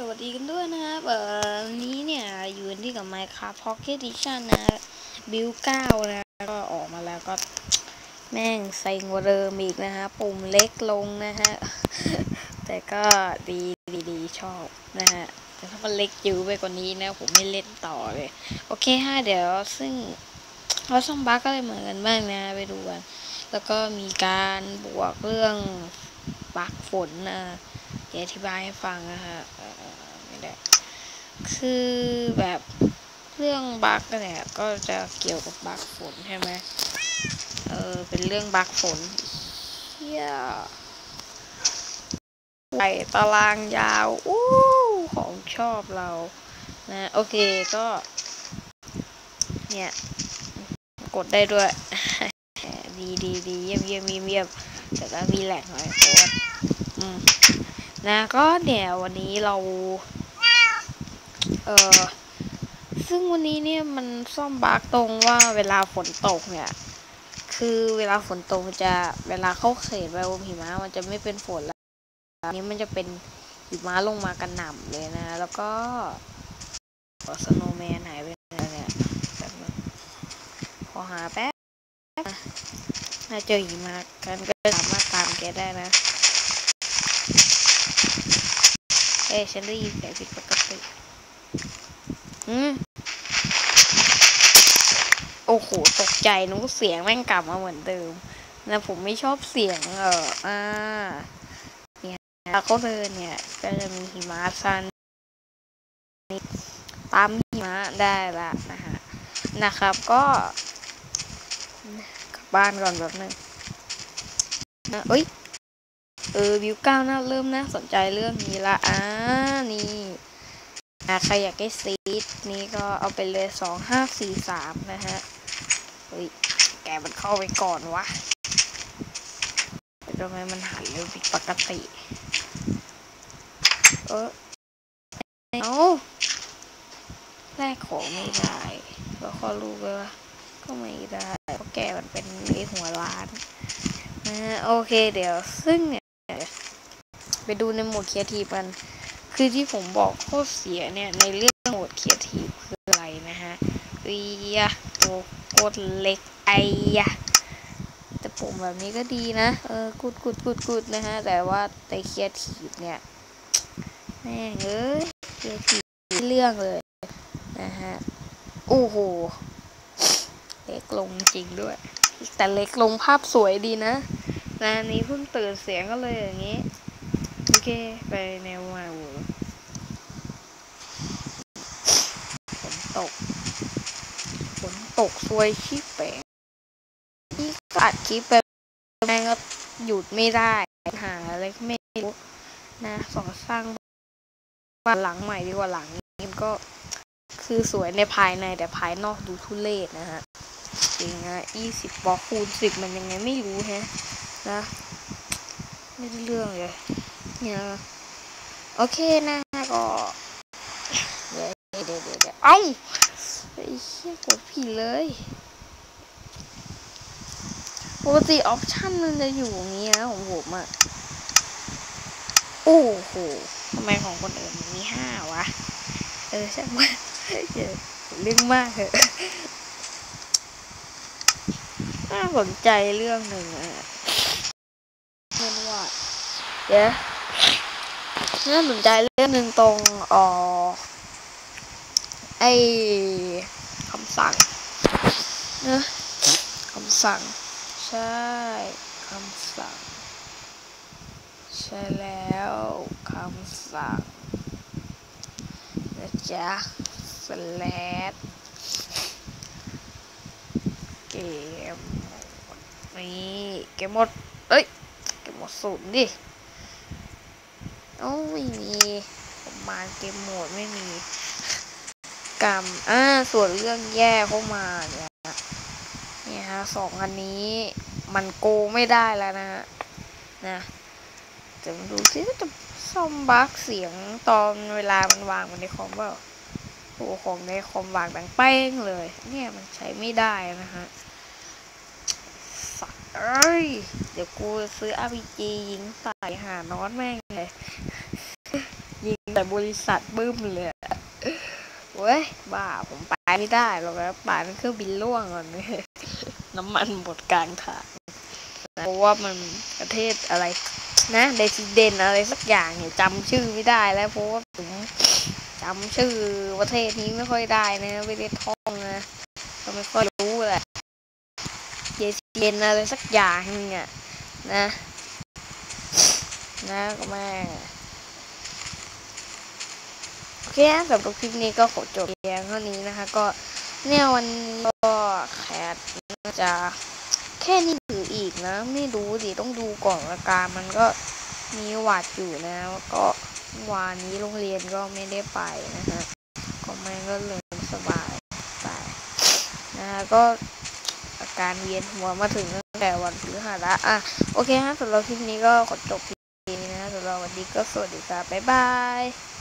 สวัสดีกันด้วยนะครับเอ่อนี้เนี่ยอยู่กันที่กับ Minecraft Pocket Edition นะบิลเก้านะ ก็ออกมาแล้วก็ แม่งใส่กว่าเดิมอีกนะฮะ ปุ่มเล็กลงนะฮะ แต่ก็ดีดีดีชอบนะฮะ แต่ถ้ามันเล็กจิ๋วไปกว่านี้นะ ผมไม่เล่นต่อเลย โอเคฮะเดี๋ยวซึ่งเราซ่อมบั๊กก็เลยเหมือนกันบ้างนะ ไปดูกัน แล้วก็มีการบวกเรื่องบั๊กฝนนะ ดี๋ยวอธิบายให้ฟังนะฮะไม่ได้คือแบบเรื่องบั๊กเนี่ยก็จะเกี่ยวกับบั๊กฝนใช่ไหมเออเป็นเรื่องบั๊กฝนเฮียไหลตารางยาวอู้ของชอบเรานะโอเคก็ เนี่ย กดได้ด้วย ดีดีดีเยี่ยมเยี่ยมเยี่ยมเยี่ยมแต่ก็มีแหลกหน่อยโคตรอืม นะก็เดี๋ยววันนี้เราเออซึ่งวันนี้เนี่ยมันซ่อมบั๊กตรงว่าเวลาฝนตกเนี่ย คือเวลาฝนตกจะเวลาเข้าเขตไปบนหิมะมันจะไม่เป็นฝนแล้วอันนี้มันจะเป็นหิมะลงมากระหน่ำเลยนะ แล้วก็สโนว์แมนหายไปไหนเนี่ยแบบนึงขอหาแป๊บถ้าเจอหิมะกันก็สามารถตามแกได้นะ เอ้ฉันได้ยินเสียงผิดปกติอืมโอ้โห ตกใจนึกว่าเสียงแม่งกลับมาเหมือนเดิมนะผมไม่ชอบเสียง เอออ่าเนี่ยเขาเดินเนี่ย ก็จะมีหิมะซันตามหิมะได้ละนะฮะ นะครับก็กลับบ้านก่อนแบบนึงนะเอ้ย เออวิวเก้าน่าเริ่มน่าสนใจเรื่องนี้ละอ่านี่ใครอยากได้ซีดนี้ก็เอาไปเลยสองห้าสี่สามนะฮะเฮ้ยแกมันเข้าไปก่อนวะทำไมมันหันเร็วผิดปกติ เออเอาแลกของไม่ได้ก็ข้อรู้ไปว่าก็ไม่ได้เพราะแกมันเป็นไอหัวล้านนะโอเคเดี๋ยวซึ่งเนี่ย ไปดูในโหมดเครีเอทีกัน คือที่ผมบอกโคตรเสียเนี่ย ในเรื่องโหมดเครีเอทีคืออะไรนะฮะเอียะตัวโคตรเล็กไอ้ยะแต่ปุ่มแบบนี้ก็ดีนะ เออกุดกุดกุดกุดนะฮะ แต่ว่าในครีเอทีเนี่ยแม่งเอ้ยเครีเอทีเรื่องเลยนะฮะโอ้โหเล็กลงจริงด้วย แต่เล็กลงภาพสวยดีนะนะนี้เพิ่งตื่นเสียงก็เลยอย่างนี้ เค ไปแนวมาวูฝนตก ฝนตกซวยชิบแปงนี่ก็อัดคลิปไปแม่งก็หยุดไม่ได้ หาอะไรก็ไม่รู้นะสองสร้างบ้านหลังใหม่ดีกว่าหลังนี้มันก็คือสวยในภายในแต่ภายนอกดูทุเรศนะฮะจริงอะยี่สิบบล็อกคูณสิบมันยังไงไม่รู้แฮะนะไม่ได้เรื่องเลย เนี่ยโอเคนะก็เดี๋ยวเดี๋ยวเดี๋ยวเดี๋ยวเอ้าไอ้เชี่ยกดผิดเลยปกติออปชั่นมันจะอยู่อย่างนี้นะของผมอะโอ้โหทำไมของคนอื่นมีห้าวะ เออใช่ไหมเดี๋ยเรื่องมากเถอะน่าสนใจเรื่องหนึ่งอะเรียนว่าเดี๋ยว น่าสนใจเรื่องหนึ่งตรงอ๋อไอคำสั่งเนอะคำสั่ง ใช่คำสั่ง ใช่แล้วคำสั่งนะจ๊ะสแลดเกมนี่เกมหมดเอ้ย เกมหมดศูนย์ดิ อ้ไม่มีผมมาเกมโหมดไม่มีกรรมอ่าส่วนเรื่องแย่เข้ามาเนี่ยนี่ฮะสองอันนี้มันโกไม่ได้แล้วนะฮะนะจะมาดูซิจะซ่อมบั๊กเสียงตอนเวลามันวางมันในคอมเปล่าตัวของในคอมวางดังเป้งเลย เนี่ยมันใช้ไม่ได้นะฮะสัตว์เอ้ย เดี๋ยวกูซื้อ RPG ยิงใส่หานอนแม่งเลย แต่บริษัทบึ้มเลยเว้ย บ้า ผมไปไม่ได้หรอกนะป่านเครื่องบินล่วงก่อนเลยน้ำมันหมดกลางทางเพราะว่ามันประเทศอะไร นะเดซิเดนอะไรสักอย่างเนี่ยจำชื่อไม่ได้แล้วเพราะว่าผมจำชื่อประเทศนี้ไม่ค่อยได้นะไม่ได้ท่องนะก็ไม่ค่อยรู้แหละเดซิเดนอะไรสักอย่างเนึงอะนะ นะก็แม่ เคนะสำหรับคลิปนี้ก็ขอจบเพียงเท่านี้นะคะ ก็เนี่ยวันนี้ก็แคทจะแค่นี้หรืออีกนะ ไม่รู้ดิต้องดูก่อนอาการมันก็มีหวัดอยู่นะแล้วก็วานนี้โรงเรียนก็ไม่ได้ไปนะฮะก็แม่ก็เลยสบายไปนะฮะก็อาการเวียนหัวมาถึงตั้งแต่วันพฤหัสละอะโอเคฮะสำหรับคลิปนี้ก็ขอจบเพียงเท่านี้นะสำหรับวันนี้ก็สวัสดีครับบ๊ายบาย